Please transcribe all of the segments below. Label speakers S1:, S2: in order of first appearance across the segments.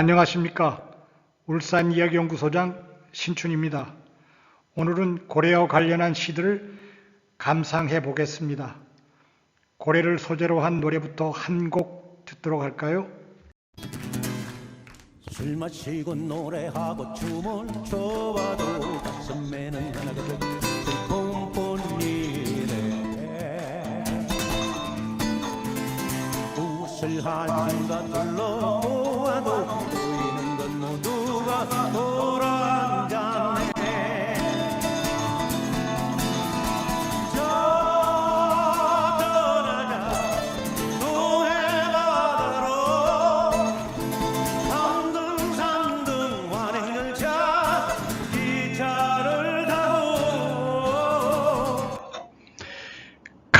S1: 안녕하십니까. 울산 이야기연구소장 신춘입니다. 오늘은 고래와 관련한 시들을 감상해 보겠습니다. 고래를 소재로 한 노래부터 한 곡 듣도록 할까요?
S2: 술 마시고 노래하고 춤을 춰봐도 가슴에는 하나가 슬픔 뿐이네 웃을 한숨과 둘러보아도 보이는 건 모두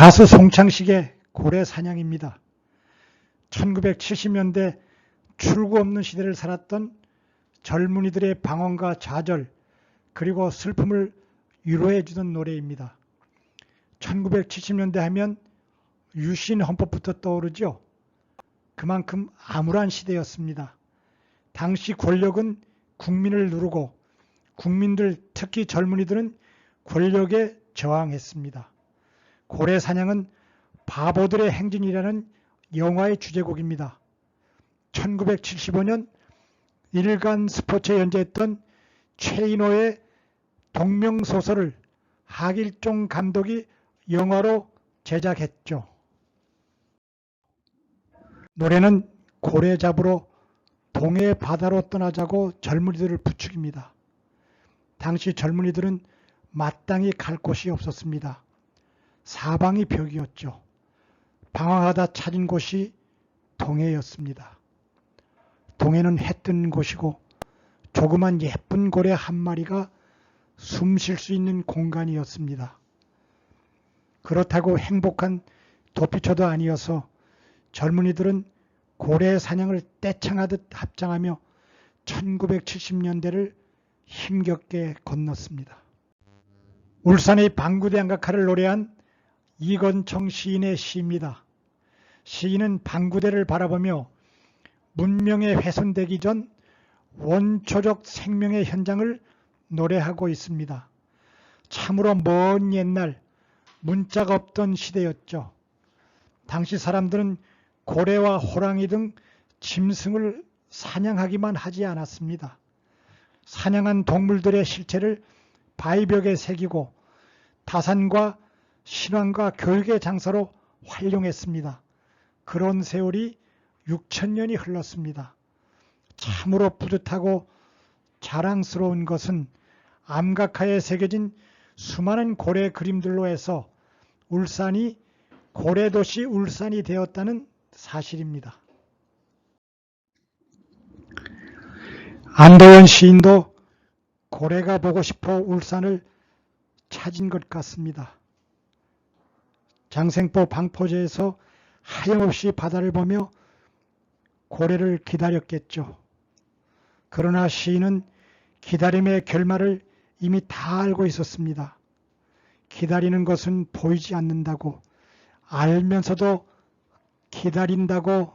S1: 가수 송창식의 고래 사냥입니다. 1970년대 출구 없는 시대를 살았던 젊은이들의 방언과 좌절 그리고 슬픔을 위로해 주던 노래입니다. 1970년대 하면 유신 헌법부터 떠오르죠. 그만큼 암울한 시대였습니다. 당시 권력은 국민을 누르고 국민들 특히 젊은이들은 권력에 저항했습니다. 고래 사냥은 바보들의 행진이라는 영화의 주제곡입니다. 1975년 일간 스포츠에 연재했던 최인호의 동명소설을 하길종 감독이 영화로 제작했죠. 노래는 고래 잡으러 동해 바다로 떠나자고 젊은이들을 부추깁니다. 당시 젊은이들은 마땅히 갈 곳이 없었습니다. 사방이 벽이었죠. 방황하다 찾은 곳이 동해였습니다. 동해는 해 뜬 곳이고 조그만 예쁜 고래 한 마리가 숨 쉴 수 있는 공간이었습니다. 그렇다고 행복한 도피처도 아니어서 젊은이들은 고래 사냥을 떼창하듯 합장하며 1970년대를 힘겹게 건넜습니다. 울산의 방구대 양각화를 노래한 이건청 시인의 시입니다. 시인은 방구대를 바라보며 문명에 훼손되기 전 원초적 생명의 현장을 노래하고 있습니다. 참으로 먼 옛날 문자가 없던 시대였죠. 당시 사람들은 고래와 호랑이 등 짐승을 사냥하기만 하지 않았습니다. 사냥한 동물들의 실체를 바위벽에 새기고 다산과 신앙과 교육의 장사로 활용했습니다. 그런 세월이 6천년이 흘렀습니다. 참으로 뿌듯하고 자랑스러운 것은 암각화에 새겨진 수많은 고래 그림들로 해서 울산이 고래도시 울산이 되었다는 사실입니다. 안도원 시인도 고래가 보고 싶어 울산을 찾은 것 같습니다. 장생포 방포제에서 하염없이 바다를 보며 고래를 기다렸겠죠. 그러나 시인은 기다림의 결말을 이미 다 알고 있었습니다. 기다리는 것은 보이지 않는다고 알면서도 기다린다고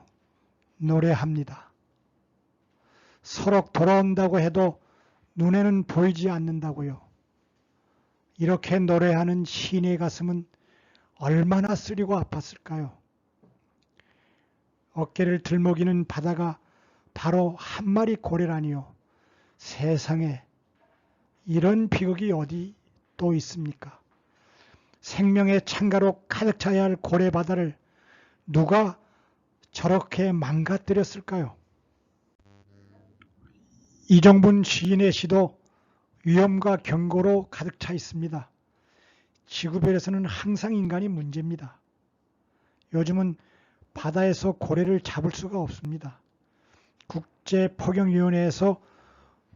S1: 노래합니다. 서로 돌아온다고 해도 눈에는 보이지 않는다고요. 이렇게 노래하는 시인의 가슴은 얼마나 쓰리고 아팠을까요? 어깨를 들먹이는 바다가 바로 한 마리 고래라니요. 세상에 이런 비극이 어디 또 있습니까? 생명의 창가로 가득 차야 할 고래 바다를 누가 저렇게 망가뜨렸을까요? 이정분 시인의 시도 위험과 경고로 가득 차 있습니다. 지구별에서는 항상 인간이 문제입니다. 요즘은 바다에서 고래를 잡을 수가 없습니다. 국제포경위원회에서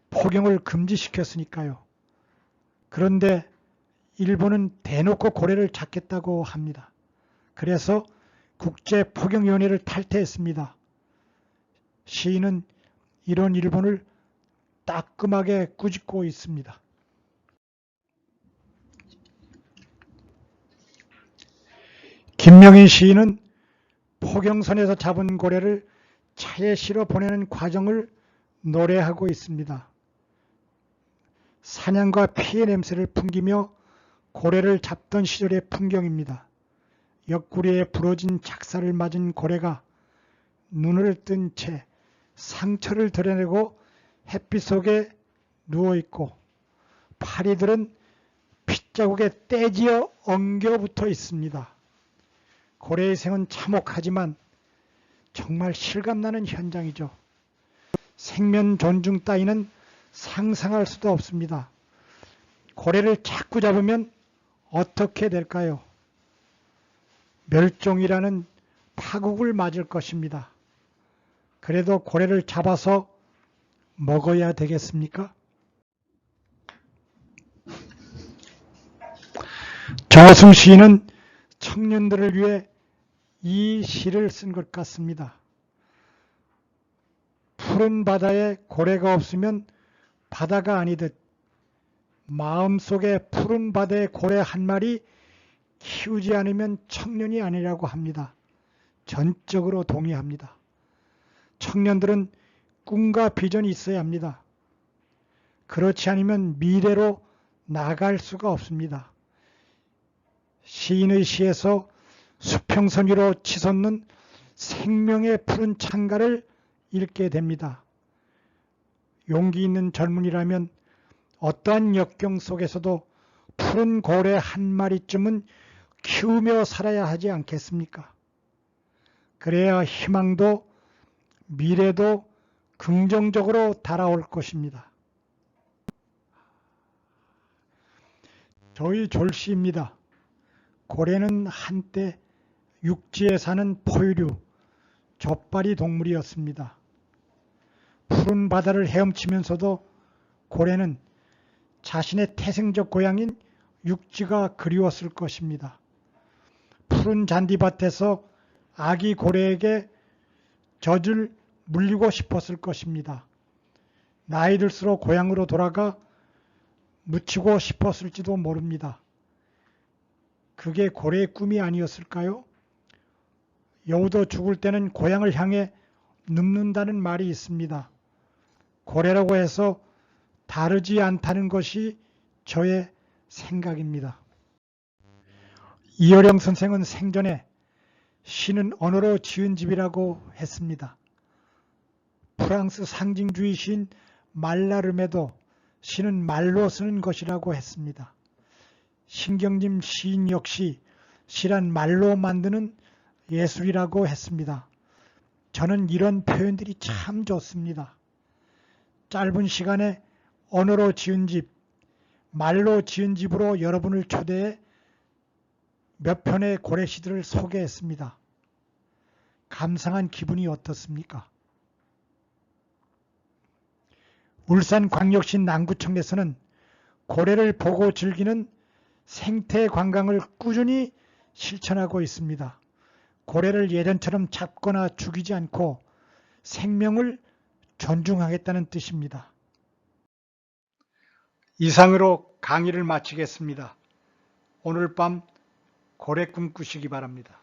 S1: 포경을 금지시켰으니까요. 그런데 일본은 대놓고 고래를 잡겠다고 합니다. 그래서 국제포경위원회를 탈퇴했습니다. 시인은 이런 일본을 따끔하게 꾸짖고 있습니다. 김명희 시인은 포경선에서 잡은 고래를 차에 실어 보내는 과정을 노래하고 있습니다. 사냥과 피의 냄새를 풍기며 고래를 잡던 시절의 풍경입니다. 옆구리에 부러진 작사를 맞은 고래가 눈을 뜬 채 상처를 드러내고 햇빛 속에 누워있고 파리들은 핏자국에 떼지어 엉겨붙어 있습니다. 고래의 생은 참혹하지만 정말 실감나는 현장이죠. 생면 존중 따위는 상상할 수도 없습니다. 고래를 자꾸 잡으면 어떻게 될까요? 멸종이라는 파국을 맞을 것입니다. 그래도 고래를 잡아서 먹어야 되겠습니까? 정호승 시인은 청년들을 위해 이 시를 쓴 것 같습니다. 푸른 바다에 고래가 없으면 바다가 아니듯 마음속에 푸른 바다에 고래 한 마리 키우지 않으면 청년이 아니라고 합니다. 전적으로 동의합니다. 청년들은 꿈과 비전이 있어야 합니다. 그렇지 않으면 미래로 나갈 수가 없습니다. 시인의 시에서 수평선 위로 치솟는 생명의 푸른 창가를 읽게 됩니다. 용기 있는 젊은이라면 어떠한 역경 속에서도 푸른 고래 한 마리쯤은 키우며 살아야 하지 않겠습니까? 그래야 희망도 미래도 긍정적으로 달아올 것입니다. 저희 졸시입니다. 고래는 한때 육지에 사는 포유류, 젖발이 동물이었습니다. 푸른 바다를 헤엄치면서도 고래는 자신의 태생적 고향인 육지가 그리웠을 것입니다. 푸른 잔디밭에서 아기 고래에게 젖을 물리고 싶었을 것입니다. 나이 들수록 고향으로 돌아가 묻히고 싶었을지도 모릅니다. 그게 고래의 꿈이 아니었을까요? 여우도 죽을 때는 고향을 향해 눕는다는 말이 있습니다. 고래라고 해서 다르지 않다는 것이 저의 생각입니다. 이어령 선생은 생전에 시는 언어로 지은 집이라고 했습니다. 프랑스 상징주의 시인 말라름에도 시는 말로 쓰는 것이라고 했습니다. 신경림 시인 역시 시란 말로 만드는 예술이라고 했습니다. 저는 이런 표현들이 참 좋습니다. 짧은 시간에 언어로 지은 집, 말로 지은 집으로 여러분을 초대해 몇 편의 고래시들을 소개했습니다. 감상한 기분이 어떻습니까? 울산광역시 남구청에서는 고래를 보고 즐기는 생태 관광을 꾸준히 실천하고 있습니다. 고래를 예전처럼 잡거나 죽이지 않고 생명을 존중하겠다는 뜻입니다. 이상으로 강의를 마치겠습니다. 오늘 밤 고래 꿈꾸시기 바랍니다.